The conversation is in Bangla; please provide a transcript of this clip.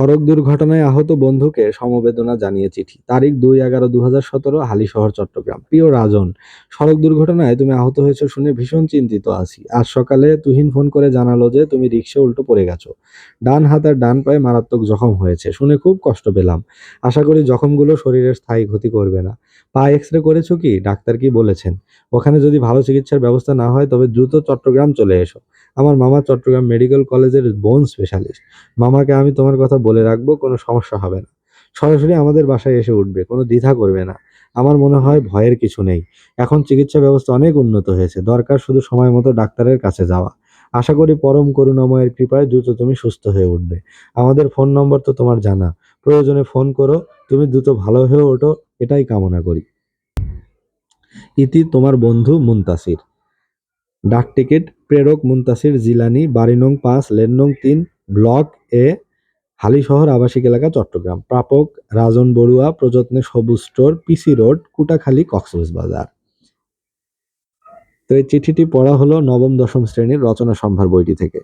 সড়ক দুর্ঘটনায় আহত বন্ধুকে সমবেদনা জানিয়ে চিঠি। তারিখ দুই এগারো দু হাজার সতেরো হালিশহর, চট্টগ্রাম। প্রিয় রাজন, সড়ক দুর্ঘটনায় তুমি আহত হয়েছো শুনে ভীষণ চিন্তিত আছি। আজ সকালে তুহিন ফোন করে জানালো যে তুমি রিক্সা উল্টো পড়ে গেছো। ডান হাত আর ডান পায়ে মারাত্মক জখম হয়েছে, শুনে খুব কষ্ট পেলাম। আশা করি জখমগুলো শরীরের স্থায়ী ক্ষতি করবে না। পা এক্স রে করেছ কি? ডাক্তার কি বলেছেন? ওখানে যদি ভালো চিকিৎসার ব্যবস্থা না হয়, তবে দ্রুত চট্টগ্রাম চলে এসো। আমার মামা চট্টগ্রাম মেডিকেল কলেজের বোন স্পেশালিস্ট। মামাকে আমি তোমার কথা বলে রাখব, কোনো সমস্যা হবে না। সরাসরি আমাদের বাসায় এসে উঠবে, কোনো দ্বিধা করবে না। আমার মনে হয় ভয়ের কিছু নেই। এখন চিকিৎসা ব্যবস্থা অনেক উন্নত হয়েছে। দরকার শুধু সময় মতো ডাক্তারের কাছে যাওয়া। আশা করি পরম করুণাময়ের কৃপায় দ্রুত তুমি সুস্থ হয়ে উঠবে। আমাদের ফোন নম্বর তো তোমার জানা। প্রয়োজনে ফোন করো, তুমি দ্রুত ভালো হয়ে ওঠো, এটাই কামনা করি। ইতি তোমার বন্ধু মুন্তাসির। ডাক টিকিট প্রেরক মুন্তাসির, জিলানি বাড়ি নং পাঁচ লেন নং তিন, ব্লক এ হালিশহর আবাসিক এলাকা চট্টগ্রাম। প্রাপক রাজন Barua, প্রযত্নে Sabuj store PC road Kutakhali Cox's Bazar তো এই চিঠিটি পড়া হলো নবম, দশম শ্রেণির রচনা সম্ভার বইটি থেকে।